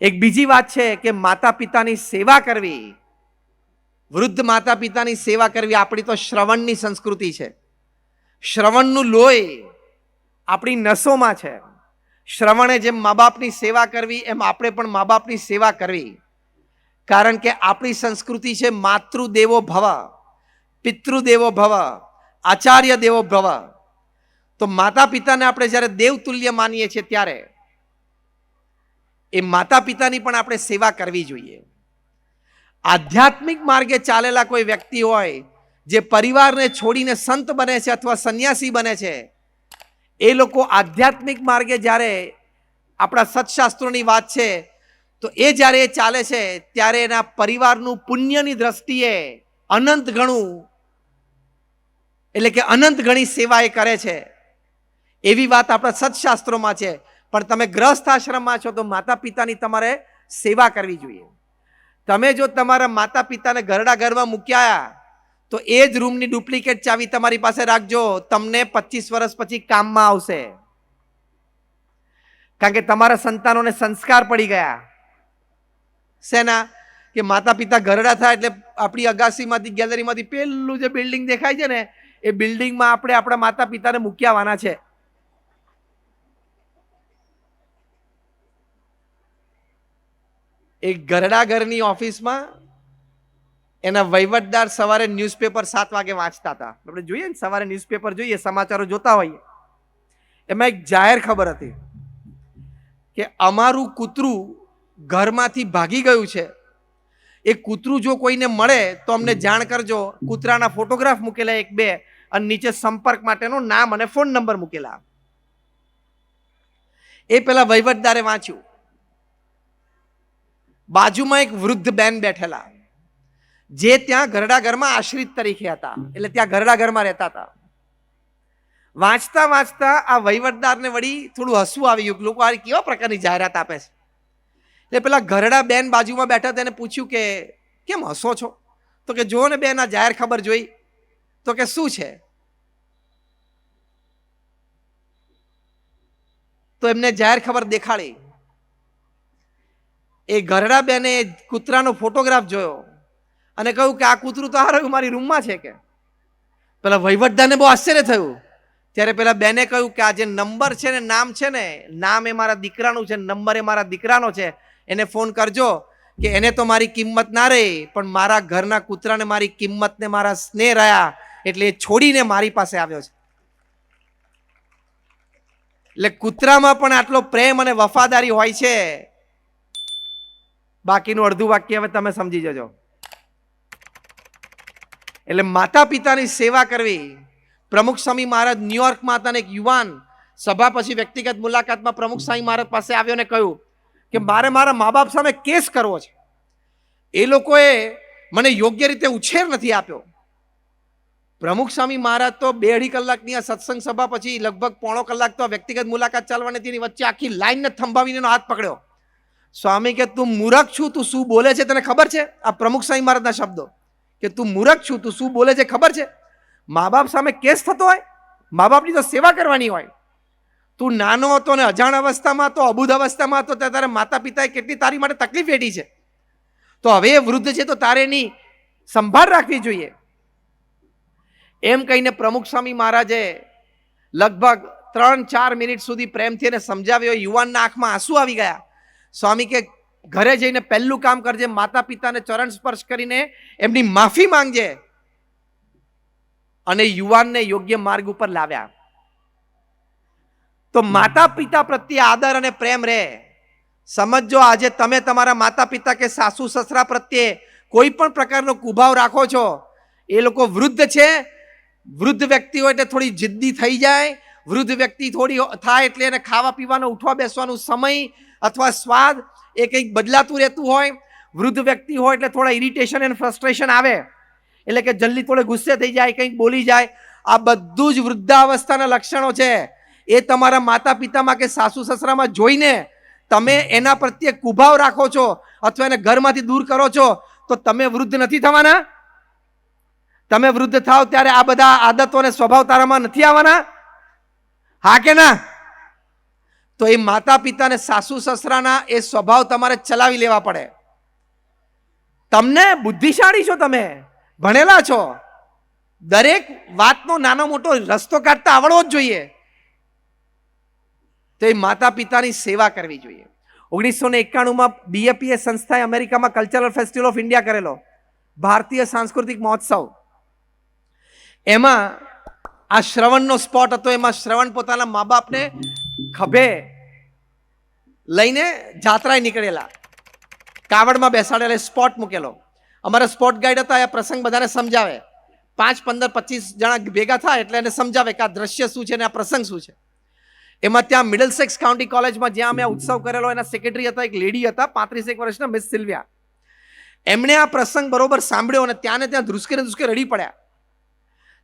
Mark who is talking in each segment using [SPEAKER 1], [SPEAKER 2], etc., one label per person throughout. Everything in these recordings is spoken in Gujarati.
[SPEAKER 1] એક બીજી વાત છે કે માતા પિતાની સેવા કરવી. વૃદ્ધ માતા પિતાની સેવા કરવી આપણી તો શ્રવણની સંસ્કૃતિ છે. શ્રવણનું લોહી આપણી નસોમાં છે. શ્રવણે જેમ મા બાપની સેવા કરવી, એમ આપણે પણ મા બાપની સેવા કરવી. કારણ કે આપણી સંસ્કૃતિ છે માતૃદેવો ભવ, પિતૃદેવો ભવ આચાર્ય દેવો ભવ. તો માતા પિતાને આપણે જ્યારે દેવતુલ્ય માનીએ છીએ ત્યારે એ માતા પિતાની પણ આપણે સેવા કરવી જોઈએ. આધ્યાત્મિક માર્ગે ચાલેલા કોઈ વ્યક્તિ હોય, જે પરિવારને છોડીને સંત બને છે અથવા સંન્યાસી બને છે, એ લોકો આધ્યાત્મિક માર્ગે જ્યારે આપણા સત્શાસ્ત્રોની વાત છે, તો એ જ્યારે એ ચાલે છે, ત્યારે એના પરિવારનું પુણ્યની દ્રષ્ટિએ અનંત ગણું, એટલે કે અનંત ગણી સેવા એ કરે છે. એવી વાત આપણા સત્શાસ્ત્રોમાં છે. પણ તમે ગ્રસ્થ આશ્રમમાં છો તો માતા પિતાની તમારે સેવા કરવી જોઈએ. તમે જો તમારા માતા પિતાને ઘરડા ઘરમાં મૂક્યા તો એ જ રૂમની ડુપ્લિકેટ ચાવી તમારી પાસે રાખજો, તમને પચીસ વર્ષ પછી કામમાં આવશે. કારણ કે તમારા સંતાનોને સંસ્કાર પડી ગયા. શેના? કે માતા પિતા ઘરડા થાય એટલે આપણી અગાસીમાંથી, ગેલેરીમાંથી પેલું જે બિલ્ડિંગ દેખાય છે ને, એ બિલ્ડિંગમાં આપણે આપણા માતા પિતાને મૂક્યાવાના છે. ઘરડા ઘરની ઓફિસમાં એના વહીવટદાર સવારે ન્યૂઝપેપર સાત વાગે વાંચતા હતા. આપણે જોઈએ ને, સવારે ન્યૂઝપેપર જોઈએ, સમાચારો જોતા હોઈએ. એમાં એક જાહેર ખબર હતી કે અમારું કૂતરું ઘરમાંથી ભાગી ગયું છે. એ કૂતરું જો કોઈને મળે તો અમને જાણ કરજો. કૂતરાના ફોટોગ્રાફ મૂકેલા એક બે અને નીચે સંપર્ક માટેનું નામ અને ફોન નંબર મૂકેલા. એ પેલા વહીવટદારે વાંચ્યું. બાજુમાં એક વૃદ્ધ બેન બેઠેલા. જે ત્યાં ઘરડા ઘરમાં આશ્રિત તરીકે હતા. એટલે ત્યાં ઘરડા ઘરમાં રહેતા હતા. વાંચતા વાંચતા આ વહીવટદારને વળી થોડું હસવું આવી ગયું. લોકો આ કેવા પ્રકારની જાહેરાત આપે છે? એટલે પેલા ઘરડા બેન બાજુમાં બેઠા તેને પૂછ્યું કે, કેમ હસો છો? તો કે જુઓ ને બેન, આ જાહેર ખબર જોઈ. તો કે, શું છે? તો એમને જાહેર ખબર દેખાડી. એ ઘરડા બેને કૂતરાનો ફોટોગ્રાફ જોયો અને કહ્યું કે આ કૂતરું તો હારું મારી રૂમમાં છે કે. પેલા વહીવટદારને બહુ આશ્ચર્ય થયું. ત્યારે પેલા બેને કહ્યું કે આ જે નંબર છે ને નામ છે ને, નામ એ મારા દીકરાનું છે, નંબર એ મારા દીકરાનો છે. એને ફોન કરજો કે એને તો મારી કિંમત ના રહી, પણ મારા ઘરના કૂતરાને મારી કિંમત ને મારા સ્નેહ રહ્યા, એટલે એ છોડીને મારી પાસે આવ્યો છે. એટલે કૂતરામાં પણ આટલો પ્રેમ અને વફાદારી હોય છે. બાકીનું અડધું વાક્ય હવે તમે સમજી જજો. એટલે માતા પિતાની સેવા કરવી. પ્રમુખ સ્વામી મહારાજ ન્યુયોર્કમાં હતા એક યુવાન સભા પછી વ્યક્તિગત મુલાકાતમાં પ્રમુખ સ્વામી મહારાજ પાસે આવ્યો ને કહ્યું કે મારે મારા મા બાપ સામે કેસ કરવો છે. એ લોકોએ મને યોગ્ય રીતે ઉછેર નથી આપ્યો. પ્રમુખ સ્વામી મહારાજ તો બે અઢી કલાકની આ સત્સંગ સભા પછી લગભગ પોણો કલાક તો વ્યક્તિગત મુલાકાત ચાલવાની હતી વચ્ચે આખી લાઈનને થંભાવીને હાથ પકડ્યો. સ્વામી કે, તું મૂરખ છું, તું શું બોલે છે તને ખબર છે? આ પ્રમુખ સ્વામી મહારાજના શબ્દો. કે, તું મૂરખ છું, તું શું બોલે છે ખબર છે? મા બાપ સામે કેસ થતો હોય મા બાપની તો સેવા કરવાની હોય. તું નાનો હતો ને અજાણ અવસ્થામાં તો અબુધ અવસ્થામાં હતો ત્યારે તારે માતા પિતાએ કેટલી તારી માટે તકલીફ વેઠી છે? તો હવે એ વૃદ્ધ છે તો તારે એની સંભાળ રાખવી જોઈએ. એમ કહીને પ્રમુખ સ્વામી મહારાજે લગભગ ત્રણ ચાર મિનિટ સુધી પ્રેમથી એને સમજાવ્યો. યુવાનના આંખમાં આંસુ આવી ગયા. સ્વામી કે ઘરે જઈને પહેલું કામ કરજે માતા પિતાને ચરણ સ્પર્શ કરીને એમની માફી માંગજે અને યુવાનને યોગ્ય માર્ગ ઉપર લાવ્યા. તો માતા પિતા પ્રત્યે આદર અને પ્રેમ રહે સમજો આજે તમે તમારા માતા પિતા કે સાસુ સસરા પ્રત્યે કોઈ પણ પ્રકારનો કુભાવ રાખો છો, એ લોકો વૃદ્ધ છે. વૃદ્ધ વ્યક્તિ હોય એટલે થોડી જિદ્દી થઈ જાય. વૃદ્ધ વ્યક્તિ થોડી થાય એટલે એને ખાવા પીવાનો ઉઠવા બેસવાનો સમય અથવા સ્વાદ એ કંઈક બદલાતું રહેતું હોય, વૃદ્ધ વ્યક્તિ હોય એટલે થોડા ઇરિટેશન એન્ડ ફ્રસ્ટ્રેશન આવે. એટલે કે જલ્દી થોડે ગુસ્સે થઈ જાય, કંઈક બોલી જાય. આ બધું જ વૃદ્ધાવસ્થાના લક્ષણો છે. એ તમારા માતા પિતામાં કે સાસુ સસરામાં જોઈને તમે એના પ્રત્યે કુભાવ રાખો છો અથવા એને ઘરમાંથી દૂર કરો છો, તો તમે વૃદ્ધ નથી થવાના? તમે વૃદ્ધ થાવ ત્યારે આ બધા આદતો અને સ્વભાવ તારામાં નથી આવવાના? હા કે ના? તો એ માતા પિતાને સાસુ સસરાના એ સ્વભાવ તમારે ચલાવી લેવા પડે. તમને બુદ્ધિશાળી છો તમે, ભણેલા છો. દરેક વાતનો નાનો મોટો રસ્તો કાઢતા આવડવો જ જોઈએ. તો એ માતા પિતાની સેવા કરવી જોઈએ. ઓગણીસો ને એકાણુંમાં બીએપીએ સંસ્થાએ અમેરિકામાં કલ્ચરલ ફેસ્ટિવલ ઓફ ઇન્ડિયા કરેલો. ભારતીય સાંસ્કૃતિક મહોત્સવ. એમાં આ શ્રવણનો સ્પોટ હતો, એમાં શ્રવણ પોતાના મા બાપને ખભે લઈને જાત્રાએ નીકળેલા. કાવડમાં બેસાડેલા સ્પોટ મૂકેલો. અમારા સ્પોટ ગાઈડ હતા, એ પ્રસંગ બધાને સમજાવે. પાંચ, પંદર, પચીસ જણા ભેગા થાય એટલે એને સમજાવે કે આ દ્રશ્ય શું છે અને આ પ્રસંગ શું છે. એમાં ત્યાં મિડલ સેક્સ કાઉન્ટી કોલેજમાં જ્યાં અમે ઉત્સવ કરેલો, એના સેક્રેટરી હતા, એક લેડી હતા પાંત્રીસ એક વર્ષના મિસ સિલ્વિયા એમણે આ પ્રસંગ બરોબર સાંભળ્યો અને ત્યાં ને ત્યાં ધ્રુસકે ધ્રુસકે રડી પડ્યા.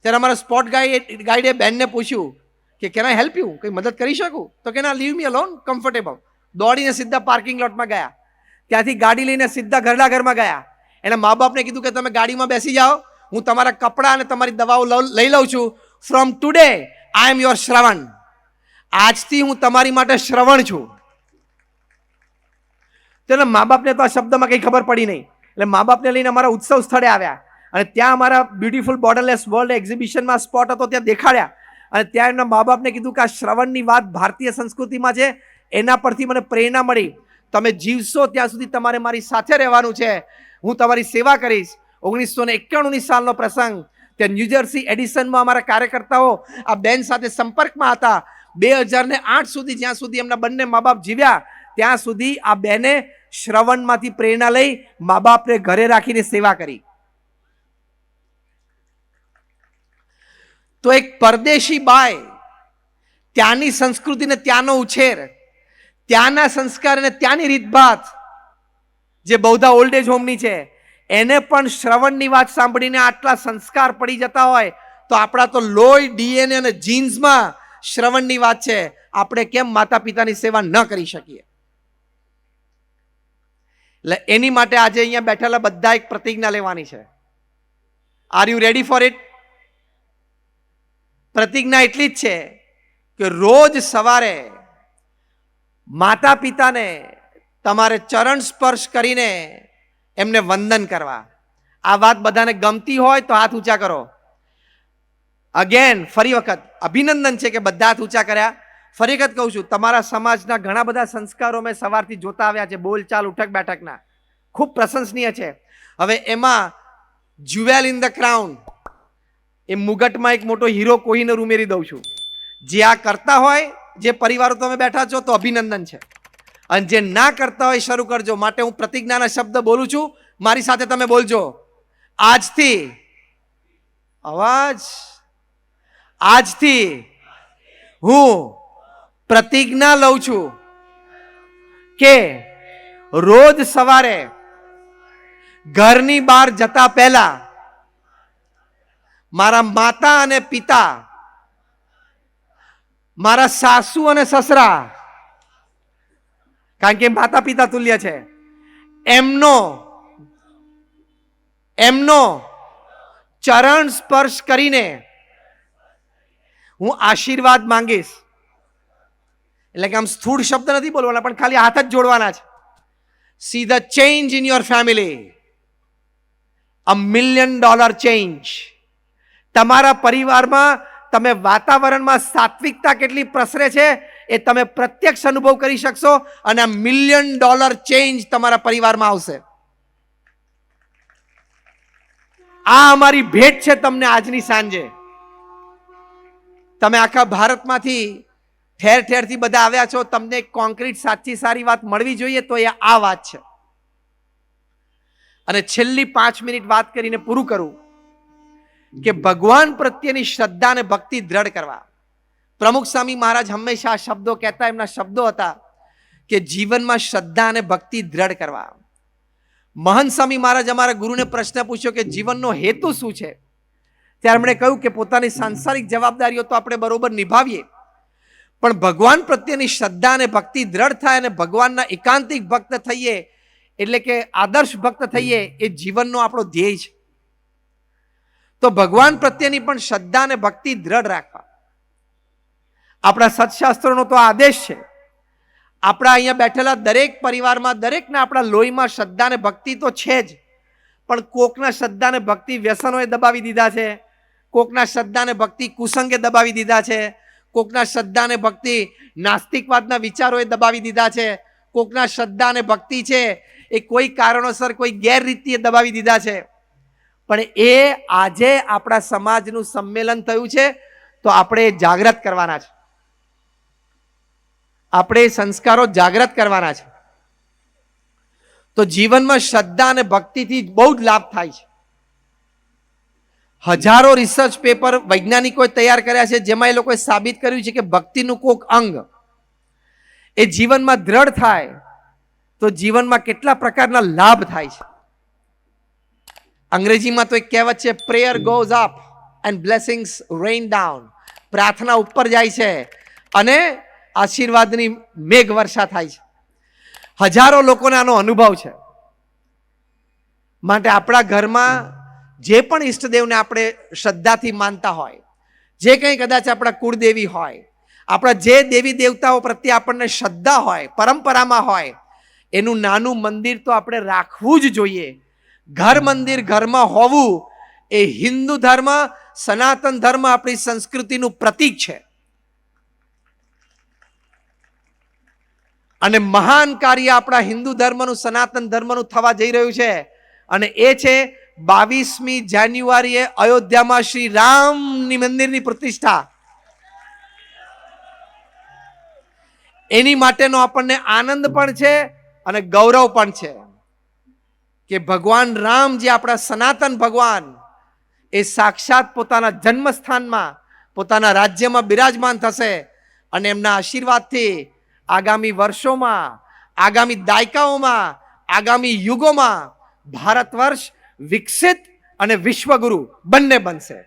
[SPEAKER 1] ત્યારે અમારા સ્પોટ ગાઈડ ગાઈડે બેનને પૂછ્યું કે કેન આઈ હેલ્પ યુ કંઈ મદદ કરી શકું? તો કે ના લીવ મી અલોન કમ્ફર્ટેબલ દોડીને સીધા પાર્કિંગ લોટમાં ગયા. ત્યાંથી ગાડી લઈને સીધા ઘરડા ઘરમાં ગયા. એના મા બાપને કીધું કે તમે ગાડીમાં બેસી જાઓ. હું તમારા કપડાં અને તમારી દવાઓ લઈ લઉં છું. From today I am your Shravan. આજથી હું તમારી માટે શ્રવણ છું. તેના મા બાપને તો આ શબ્દમાં કંઈ ખબર પડી નહીં. એટલે મા બાપને લઈને અમારા ઉત્સવ સ્થળે આવ્યા. અને ત્યાં અમારા બ્યુટીફુલ બોર્ડરલેસ વર્લ્ડ એક્ઝિબિશનમાં સ્પોટ હતો, ત્યાં દેખાડ્યા. અને ત્યાં એમના મા બાપને કીધું કે આ શ્રવણની વાત ભારતીય સંસ્કૃતિમાં છે, એના પરથી મને પ્રેરણા મળી. તમે જીવશો ત્યાં સુધી તમારે મારી સાથે રહેવાનું છે. હું તમારી સેવા કરીશ. ઓગણીસો ને એકાણુંની સાલનો પ્રસંગ. ત્યાં ન્યૂજર્સી એડિસનમાં અમારા કાર્યકર્તાઓ આ બેન સાથે સંપર્કમાં હતા. બે હજાર ને આઠ સુધી, જ્યાં સુધી એમના બંને મા બાપ જીવ્યા, ત્યાં સુધી આ બેને શ્રવણમાંથી પ્રેરણા લઈ મા બાપને ઘરે રાખીને સેવા કરી. તો એક પરદેશી બાય ત્યાંની સંસ્કૃતિને ત્યાંનો ઉછેર, ત્યાંના સંસ્કાર અને ત્યાંની રીતભાત, જે બૌદ્ધા ઓલ્ડ એજ હોમની છે, એને પણ શ્રવણની વાત સાંભળીને આટલા સંસ્કાર પડી જતા હોય, તો આપણા તો લોહી, ડીએનએ અને જીન્સમાં શ્રવણની વાત છે. આપણે કેમ માતા પિતાની સેવા ન કરી શકીએ? એટલે એની માટે આજે અહીંયા બેઠેલા બધા એક પ્રતિજ્ઞા લેવાની છે. Are you ready for it પ્રતિજ્ઞા એટલી જ છે કે રોજ સવારે માતા પિતાને તમારે ચરણ સ્પર્શ કરીને એમને વંદન કરવા. આ વાત બધાને ગમતી હોય તો હાથ ઊંચા કરો. અગેન ફરી વખત અભિનંદન છે કે બધા હાથ ઊંચા કર્યા. ફરી વખત કહું છું, તમારા સમાજના ઘણા બધા સંસ્કારો મેં સવારથી જોતા આવ્યા છે બોલચાલ ઉઠક બેઠકના. ખૂબ પ્રશંસનીય છે. હવે એમાં જ્યુવેલ ઇન ધ ક્રાઉન એ મુગટમાં એક મોટો હીરો કોહિનર ઉમેરી દઉં છું. જે આ કરતા હોય, જે પરિવારો તમે બેઠા છો, તો અભિનંદન છે. અને જે ના કરતા હોય, શરૂ કરજો. માટે હું પ્રતિજ્ઞાના શબ્દ બોલું છું. મારી સાથે તમે બોલજો. આજથી, અવાજ. આજથી હું પ્રતિજ્ઞા લઉં છું કે રોજ સવારે ઘરની બહાર જતા પહેલા મારા માતા અને પિતા, મારા સાસુ અને સસરા, કારણ કે માતા પિતા તુલ્ય છે, એમનો એમનો ચરણ સ્પર્શ કરીને હું આશીર્વાદ માંગીશ. એટલે કે આમ સ્થૂળ શબ્દ નથી બોલવાના, પણ ખાલી હાથ જ જોડવાના છે. See the change in your family a million dollar change તમારા પરિવારમાં તમે વાતાવરણમાં સાત્વિકતા કેટલી પ્રસરે છે એ તમે પ્રત્યક્ષ અનુભવ કરી શકશો અને આ મિલિયન ડોલર ચેન્જ તમારા પરિવારમાં આવશે. આ અમારી ભેટ છે તમને આજની સાંજે. તમે આખા ભારતમાંથી ઠેર ઠેરથી બધા આવ્યા છો, તમને કોન્ક્રીટ સાચી સારી વાત મળવી જોઈએ તો એ આ વાત છે. અને છેલ્લી પાંચ મિનિટ વાત કરીને પૂરું કરું. કે ભગવાન પ્રત્યેની શ્રદ્ધા અને ભક્તિ દ્રઢ કરવા. પ્રમુખ સ્વામી મહારાજ હંમેશા આ શબ્દો કહેતા, એમના શબ્દો હતા કે જીવનમાં શ્રદ્ધા અને ભક્તિ દ્રઢ કરવા. મહંત સ્વામી મહારાજ અમારા ગુરુને પ્રશ્ન પૂછ્યો કે જીવનનો હેતુ શું છે? ત્યારે એમણે કહ્યું કે પોતાની સાંસારિક જવાબદારીઓ તો આપણે બરોબર નિભાવીએ. પણ ભગવાન પ્રત્યેની શ્રદ્ધા અને ભક્તિ દ્રઢ થાય અને ભગવાનના એકાંતિક ભક્ત થઈએ, એટલે કે આદર્શ ભક્ત થઈએ, એ જીવનનો આપણો ધ્યેય છે. તો ભગવાન પ્રત્યેની પણ શ્રદ્ધા અને ભક્તિ દ્રઢ રાખવા. આપણા સત્શાસ્ત્રોનો તો આદેશ છે. આપણા અહીંયા બેઠેલા દરેક પરિવારમાં, દરેકને આપણા લોહીમાં શ્રદ્ધા અને ભક્તિ તો છે જ. પણ કોકના શ્રદ્ધા અને ભક્તિ વ્યસનોએ દબાવી દીધા છે. કોકના શ્રદ્ધા અને ભક્તિ કુસંગે દબાવી દીધા છે. કોકના શ્રદ્ધા અને ભક્તિ નાસ્તિકવાદના વિચારોએ દબાવી દીધા છે. કોકના શ્રદ્ધા અને ભક્તિ છે એ કોઈ કારણોસર, કોઈ ગેરરીતિએ દબાવી દીધા છે. પણ એ આજે આપણા સમાજનું સંમેલન થયું છે, તો આપણે જાગૃત કરવાના છે. આપણે સંસ્કારો જાગૃત કરવાના છે. તો જીવનમાં શ્રદ્ધા અને ભક્તિથી બહુ જ લાભ થાય છે. હજારો રિસર્ચ પેપર વૈજ્ઞાનિકોએ તૈયાર કર્યા છે, જેમાં એ લોકોએ સાબિત કર્યું છે કે ભક્તિનું કોક અંગ એ જીવનમાં દ્રઢ થાય, તો જીવનમાં કેટલા પ્રકારના લાભ થાય છે. અંગ્રેજીમાં તો એક કહેવત છે prayer goes up and blessings rain down પ્રાર્થના ઉપર જાય છે અને આશીર્વાદની મેઘ વર્ષા થાય છે. હજારો લોકોને આનો અનુભવ છે. માટે આપણા ઘરમાં જે પણ ઈષ્ટદેવને આપણે શ્રદ્ધાથી માનતા હોય, જે કંઈ કદાચ આપણા કુળદેવી હોય, આપણા જે દેવી દેવતાઓ પ્રત્યે આપણને શ્રદ્ધા હોય, પરંપરામાં હોય, એનું નાનું મંદિર તો આપણે રાખવું જ જોઈએ. ઘર મંદિર ઘરમાં હોવું એ હિન્દુ ધર્મ, સનાતન ધર્મ આપણી સંસ્કૃતિનું પ્રતીક છે. અને મહાન કાર્ય આપણા હિન્દુ ધર્મનું, સનાતન ધર્મનું થવા જઈ રહ્યું છે. અને એ છે બાવીસમી જાન્યુઆરીએ અયોધ્યામાં શ્રી રામની મંદિરની પ્રતિષ્ઠા. એની માટેનો આપણને આનંદ પણ છે અને ગૌરવ પણ છે. કે ભગવાન રામ જે આપણા સનાતન ભગવાન, એ સાક્ષાત પોતાના જન્મસ્થાનમાં, પોતાના રાજ્યમાં બિરાજમાન થશે અને એમના આશીર્વાદથી આગામી વર્ષોમાં, આગામી દાયકાઓમાં, આગામી યુગોમાં ભારત વર્ષ વિકસિત અને વિશ્વગુરુ બંને બનશે.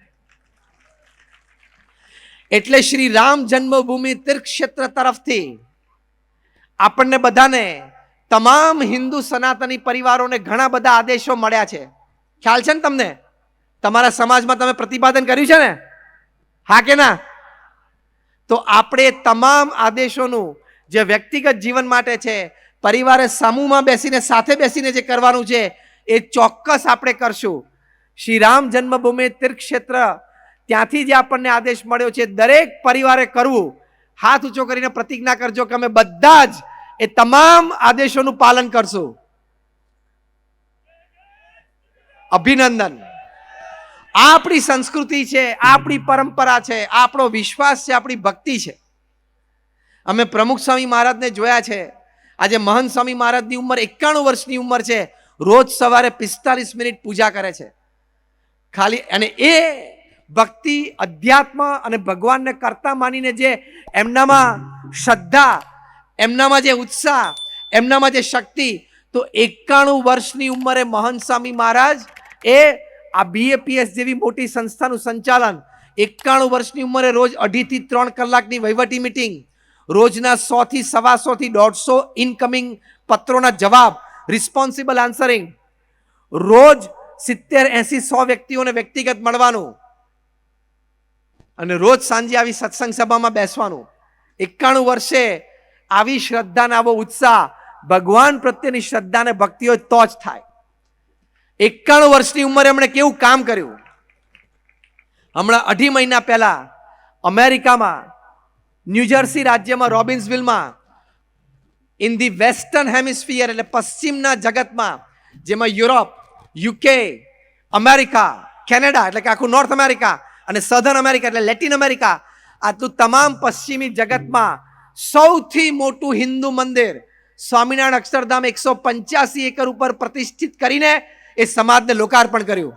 [SPEAKER 1] એટલે શ્રી રામ જન્મભૂમિ તીર્થક્ષેત્ર તરફથી આપણને બધાને તમામ હિન્દુ સનાતની પરિવારોને ઘણા બધા આદેશો મળ્યા છે. ખ્યાલ છે ને તમને? તમારા સમાજમાં તમે પ્રતિપાદન કર્યું છે ને? હા કે ના? તો આપણે તમામ આદેશોનું જે વ્યક્તિગત જીવન માટે છે, પરિવારે સમૂહમાં બેસીને, સાથે બેસીને જે કરવાનું છે, એ ચોક્કસ આપણે કરશું. શ્રી રામ જન્મભૂમિ તીર્થક્ષેત્ર, ત્યાંથી જે આપણને આદેશ મળ્યો છે, દરેક પરિવારે કરવું. હાથ ઊંચો કરીને પ્રતિજ્ઞા કરજો કે અમે બધા જ એ તમામ આદેશોનું પાલન કરશું. અભિનંદન. આ આપણી સંસ્કૃતિ છે, આ આપણી પરંપરા છે, આ આપણો વિશ્વાસ છે, આપણી ભક્તિ છે. અમે પ્રમુખ સ્વામી મહારાજને જોયા છે. આજે મહંત સ્વામી મહારાજની ઉંમર એકાણું વર્ષની ઉંમર છે. રોજ સવારે પિસ્તાલીસ મિનિટ પૂજા કરે છે. ખાલી અને એ ભક્તિ અધ્યાત્મ અને ભગવાનને કરતા માનીને જે એમનામાં શ્રદ્ધા એમનામાં જે ઉત્સાહ, એમનામાં જે શક્તિ, તો એકાણું વર્ષની ઉંમરે મહંત સ્વામી મહારાજ એ આ બીએપીએસ જેવી મોટી સંસ્થાનું સંચાલન, એકાણું વર્ષની ઉંમરે રોજ અઢીથી ત્રણ કલાકની વહીવટી મિટિંગ રોજના સોથી સવા સોથી દોઢસો ઇનકમિંગ પત્રોના જવાબ રિસ્પોન્સિબલ આન્સરિંગ રોજ સિત્તેર, એસી, સો વ્યક્તિઓને વ્યક્તિગત મળવાનું અને રોજ સાંજે આવી સત્સંગ સભામાં બેસવાનું. એકાણું વર્ષે આવી શ્રદ્ધાને, આવો ઉત્સાહ. ભગવાન પ્રત્યેની શ્રદ્ધા અને ભક્તિ હોય તો જ થાય. એકાણું વર્ષની ઉંમરે એમણે કેવું કામ કર્યું? હમણાં અઢી મહિના પહેલા અમેરિકામાં ન્યૂજર્સી રાજ્યમાં, રોબિન્સવિલમાં, ઇન ધી વેસ્ટર્ન હેમિસ્ફિયર એટલે પશ્ચિમના જગતમાં, જેમાં યુરોપ, યુકે, અમેરિકા, કેનેડા એટલે કે આખું નોર્થ અમેરિકા અને સધર્ન અમેરિકા એટલે લેટિન અમેરિકા, આટલું તમામ પશ્ચિમી જગતમાં સૌથી મોટું હિન્દુ મંદિર સ્વામિનારાયણ અક્ષરધામ એકસો પંચ્યાસી એકર ઉપર પ્રતિષ્ઠિત કરીને એ સમાજને લોકાર્પણ કર્યું.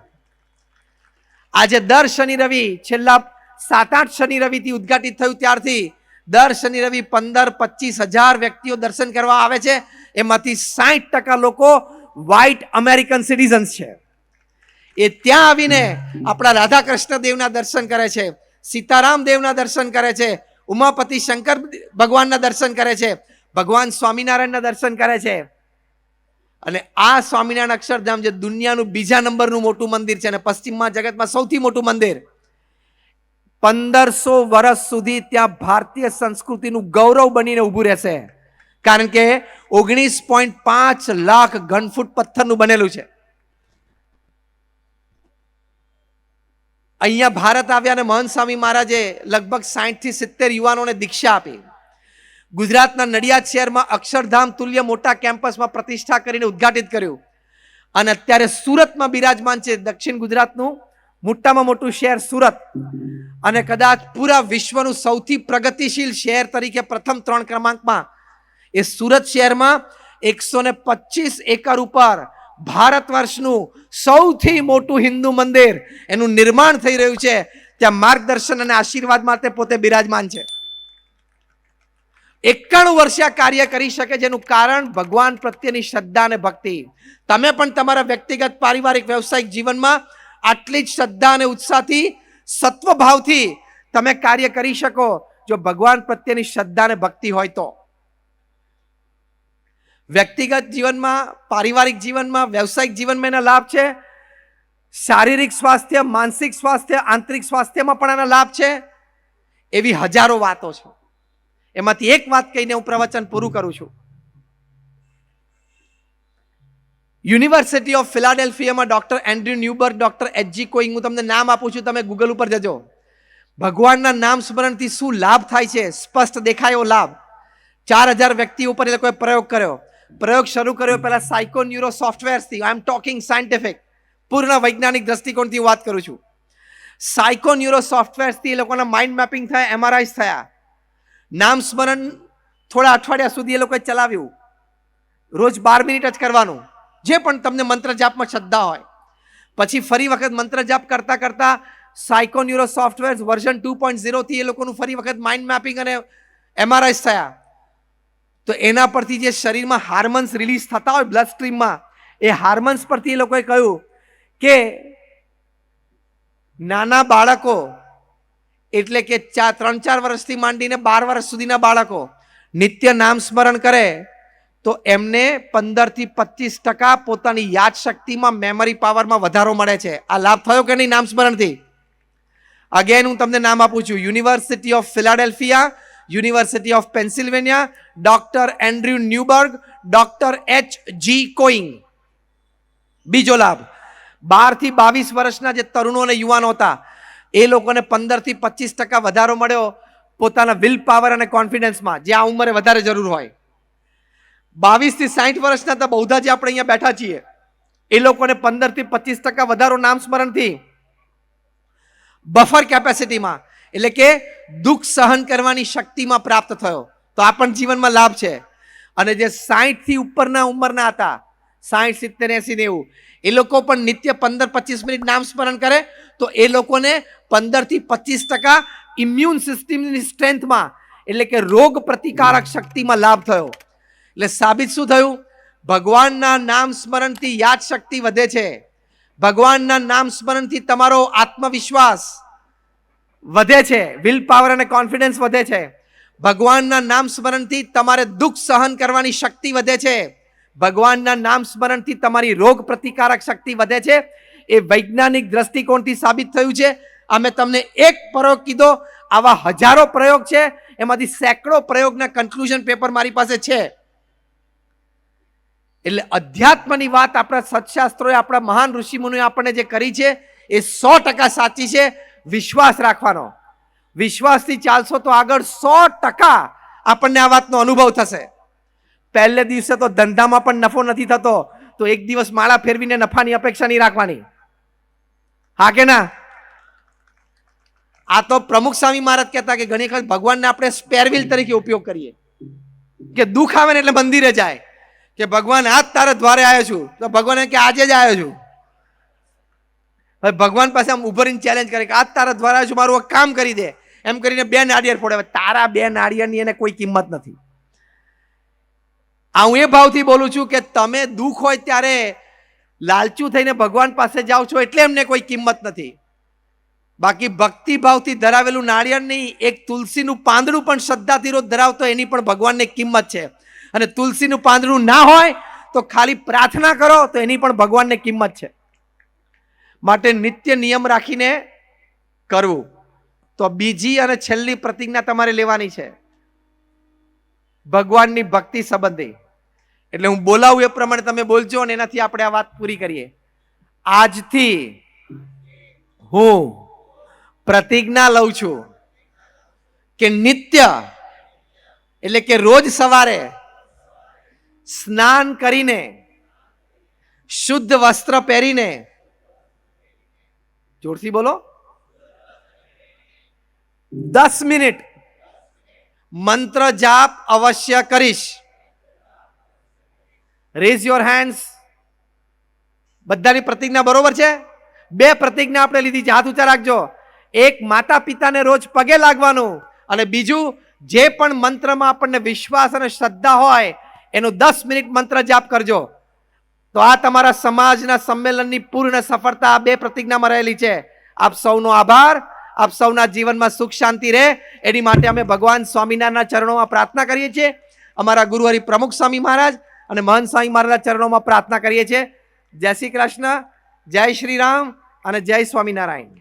[SPEAKER 1] આજે દર શનિ રવિ છેલ્લા સાત આઠ શનિ રવિથી ઉદ્ઘાટિત થયું ત્યારથી દર શનિ રવિ પંદર પચીસ હજાર વ્યક્તિઓ દર્શન કરવા આવે છે. એમાંથી સાઠ ટકા લોકો વ્હાઇટ અમેરિકન સિટીઝન્સ છે. એ ત્યાં આવીને આપણા રાધા કૃષ્ણ દેવના દર્શન કરે છે, સીતારામ દેવના દર્શન કરે છે ઉમાપતિ શંકર ભગવાનના દર્શન કરે છે, ભગવાન સ્વામિનારાયણના દર્શન કરે છે. અને આ સ્વામિનારાયણ અક્ષરધામ જે દુનિયાનું બીજા નંબરનું મોટું મંદિર છે અને પશ્ચિમમાં જગતમાં સૌથી મોટું મંદિર. પંદરસો વર્ષ સુધી ત્યાં ભારતીય સંસ્કૃતિનું ગૌરવ બનીને ઊભું રહેશે. કારણ કે ઓગણીસ પોઈન્ટ પાંચ લાખ ઘનફૂટ પથ્થરનું બનેલું છે. અહીંયા ભારત આવ્યા અને મહંત સ્વામી મહારાજે લગભગ સાઠથી સિત્તેર યુવાનોને દીક્ષા આપી. ગુજરાતના નડિયાદ શહેરમાં અક્ષરધામ તુલ્ય મોટા કેમ્પસમાં પ્રતિષ્ઠા કરીને ઉદ્ઘાટિત કર્યું. અને અત્યારે સુરતમાં બિરાજમાન છે દક્ષિણ ગુજરાતનું મોટામાં મોટું શહેર સુરત. અને કદાચ પૂરા વિશ્વનું સૌથી પ્રગતિશીલ શહેર તરીકે પ્રથમ ત્રણ ક્રમાંકમાં એ સુરત શહેરમાં એકસો ને પચીસ એકર ઉપર ભારત વર્ષનું સૌથી મોટું હિન્દુ મંદિર એનું નિર્માણ થઈ રહ્યું છે. ત્યાં માર્ગદર્શન અને આશીર્વાદ માટે પોતે બિરાજમાન છે. એકાણું વર્ષે આ કાર્ય કરી શકે જેનું કારણ ભગવાન પ્રત્યેની શ્રદ્ધા અને ભક્તિ. તમે પણ તમારા વ્યક્તિગત પારિવારિક વ્યવસાયિક જીવનમાં આટલી જ શ્રદ્ધા અને ઉત્સાહથી, સત્વભાવથી તમે કાર્ય કરી શકો જો ભગવાન પ્રત્યેની શ્રદ્ધા અને ભક્તિ હોય તો. વ્યક્તિગત જીવનમાં, પારિવારિક જીવનમાં, વ્યવસાયિક જીવનમાં એના લાભ છે. શારીરિક સ્વાસ્થ્ય, માનસિક સ્વાસ્થ્ય, આંતરિક સ્વાસ્થ્યમાં પણ એના લાભ છે. એવી હજારો વાતો છે. એમાંથી એક વાત કહીને હું પ્રવચન પૂરું કરું છું. University of ફિલાડેલ્ફિયામાં doctor Andrew Newberg doctor H G Koenig, હું તમને નામ આપું છું, તમે ગૂગલ ઉપર જજો. ભગવાનના નામ સ્મરણથી શું લાભ થાય છે? સ્પષ્ટ દેખાયો લાભ. ચાર હજાર વ્યક્તિ ઉપર એ લોકોએ પ્રયોગ કર્યો. પ્રયોગ શરૂ કર્યો પહેલા સાયકો ન્યુરો સોફ્ટવેર્સથી આઈ એમ ટોકિંગ સાયન્ટિફિક પૂર્ણ વૈજ્ઞાનિક દ્રષ્ટિકોણથી વાત કરું છું. સાયકો ન્યુરો સોફ્ટવેર્સથી એ લોકોના માઇન્ડ મેપિંગ થયા એમઆરઆઈસ થયા. નામ સ્મરણ થોડા અઠવાડિયા સુધી એ લોકોએ ચલાવ્યું. રોજ બાર મિનિટ જ કરવાનું. જે પણ તમને મંત્ર જાપમાં શ્રદ્ધા હોય. પછી ફરી વખત મંત્ર જાપ કરતાં કરતાં psycho neuro software version two point ઝીરોથી એ લોકોનું ફરી વખત માઇન્ડ મેપિંગ અને એમઆરઆઈસ થયા. તો એના પરથી જે શરીરમાં હાર્મન્સ રિલીઝ થતા હોય બ્લડ સ્ટ્રીમમાં એ હાર્મન્સ પરથી એ લોકોએ કહ્યું કે નાના બાળકો, એટલે કે ચાર ત્રણ ચાર વર્ષથી માંડીને બાર વર્ષ સુધીના બાળકો, નિત્ય નામ સ્મરણ કરે, તો એમને પંદરથી પચીસ ટકા પોતાની યાદ શક્તિમાં મેમરી પાવરમાં વધારો મળે છે. આ લાભ થયો કે નહીં નામ સ્મરણથી? અગેન હું તમને નામ આપું છું. University of Philadelphia university of Pennsylvania doctor Andrew Newberg doctor H G Koenig બીજો લાભ. બારથી બાવીસ વર્ષના જે તરુણો અને યુવાનો હતા, એ લોકોને પંદરથી પચીસ ટકા વધારો મળ્યો પોતાના વિલ પાવર અને કોન્ફિડન્સમાં જે આ ઉંમરે વધારે જરૂર હોય. બાવીસથી સાઠ વર્ષના તો બહુધા જે આપણે અહીંયા બેઠા છીએ, એ લોકોને પંદરથી પચીસ ટકા વધારો નામ સ્મરણથી બફર કેપેસિટીમાં એટલે કે દુઃખ સહન કરવાની શક્તિમાં પ્રાપ્ત થયો. તો આ પણ જીવનમાં લાભ છે. અને જે સાઠથી ઉપરના ઉંમરના હતા સાઠ સિત્તેર એસી નેવું એ લોકો પણ નિત્ય પંદર, પચીસ મિનિટ નામ સ્મરણ કરે, તો એ લોકોને પંદરથી પચીસ ટકા ઇમ્યુન સિસ્ટમની સ્ટ્રેન્થમાં, એટલે કે રોગ પ્રતિકારક શક્તિમાં લાભ થયો. એટલે સાબિત શું થયું? ભગવાનના નામ સ્મરણથી યાદ શક્તિ વધે છે. ભગવાનના નામ સ્મરણથી તમારો આત્મવિશ્વાસ વધે છે. વિલ પાવર અને કોન્ફિડન્સ વધે છે. ભગવાનના નામ સ્મરણથી તમારે દુઃખ સહન કરવાની શક્તિ વધે છે. ભગવાનના નામ સ્મરણથી તમારી રોગ પ્રતિકારક શક્તિ વધે છે. એ વૈજ્ઞાનિક દ્રષ્ટિકોણથી સાબિત થયું છે. અમે તમને એક પ્રયોગ કીધો. આવા હજારો પ્રયોગ છે. એમાંથી સેંકડો પ્રયોગના કન્ક્લુઝન પેપર મારી પાસે છે. એટલે અધ્યાત્મની વાત આપણા સત્શાસ્ત્રોએ, આપણા મહાન ઋષિમુનિએ આપણને જે કરી છે, એ સો ટકા સાચી છે. વિશ્વાસ રાખવાનો. વિશ્વાસથી ચાલશો તો આગળ સો ટકા આપણને આ વાતનો અનુભવ થશે. પહેલે દિવસે તો ધંધામાં પણ નફો નથી થતો, તો એક દિવસ માળા ફેરવીને નફાની અપેક્ષા નહીં રાખવાની. હા કે ના? આ તો પ્રમુખ સ્વામી મહારાજ કહેતા કે ઘણી વખત ભગવાનને આપણે સ્પેરવિલ તરીકે ઉપયોગ કરીએ. કે દુઃખ આવે ને એટલે મંદિરે જાય. કે ભગવાન, આજ તારે દ્વારે આવ્યો છું. તો ભગવાન કે આજે જ આવ્યો છું. હવે ભગવાન પાસે આમ ઉભરીને ચેલેન્જ કરે કે આ તારા દ્વારા જ મારું કામ કરી દે. એમ કરીને બે નાળિયેર ફોડે. તારા બે નાળિયેરની એને કોઈ કિંમત નથી. આ હું એ ભાવથી બોલું છું કે તમે દુઃખ હોય ત્યારે લાલચું થઈને ભગવાન પાસે જાઓ છો એટલે એમને કોઈ કિંમત નથી. બાકી ભક્તિ ભાવથી ધરાવેલું નાળિયેર નહીં, એક તુલસીનું પાંદડું પણ શ્રદ્ધાથી રોજ ધરાવતો એની પણ ભગવાનને કિંમત છે. અને તુલસીનું પાંદડું ના હોય તો ખાલી પ્રાર્થના કરો તો એની પણ ભગવાનને કિંમત છે. માટે નિત્ય નિયમ રાખીને કરવું. તો બીજી અને છેલ્લી પ્રતિજ્ઞા તમારે લેવાની છે. ભગવાનની ભક્તિ સંબંધી. એટલે હું બોલાવું એ પ્રમાણે તમે બોલજો અને એનાથી આપણે આ વાત પૂરી કરીએ. આજથી હું પ્રતિજ્ઞા લઉં છું કે નિત્ય, એટલે કે રોજ સવારે સ્નાન કરીને, શુદ્ધ વસ્ત્ર પહેરીને જોરથી બોલો. દસ મિનિટ. મંત્ર જાપ અવશ્ય કરીશ. રેઝ યોર હેન્ડ્સ બધાની પ્રતિજ્ઞા બરોબર છે? બે પ્રતિજ્ઞા આપણે લીધી છે. હાથ ઊંચા રાખજો. એક માતા પિતાને રોજ પગે લાગવાનું અને બીજું જે પણ મંત્રમાં આપણને વિશ્વાસ અને શ્રદ્ધા હોય, એનું દસ મિનિટ મંત્ર જાપ કરજો. તો આ તમારા સમાજના સંમેલનની પૂર્ણ સફળતા આ બે પ્રતિજ્ઞામાં રહેલી છે. આપ સૌનો આભાર. આપ સૌના જીવનમાં સુખ શાંતિ રહે. એની માટે અમે ભગવાન સ્વામિનારાયણના ચરણોમાં પ્રાર્થના કરીએ છીએ. અમારા ગુરુ હરિ પ્રમુખ સ્વામી મહારાજ અને મહંત સ્વામી મહારાજના ચરણોમાં પ્રાર્થના કરીએ છીએ. જય શ્રી કૃષ્ણ. જય શ્રી રામ અને જય સ્વામિનારાયણ.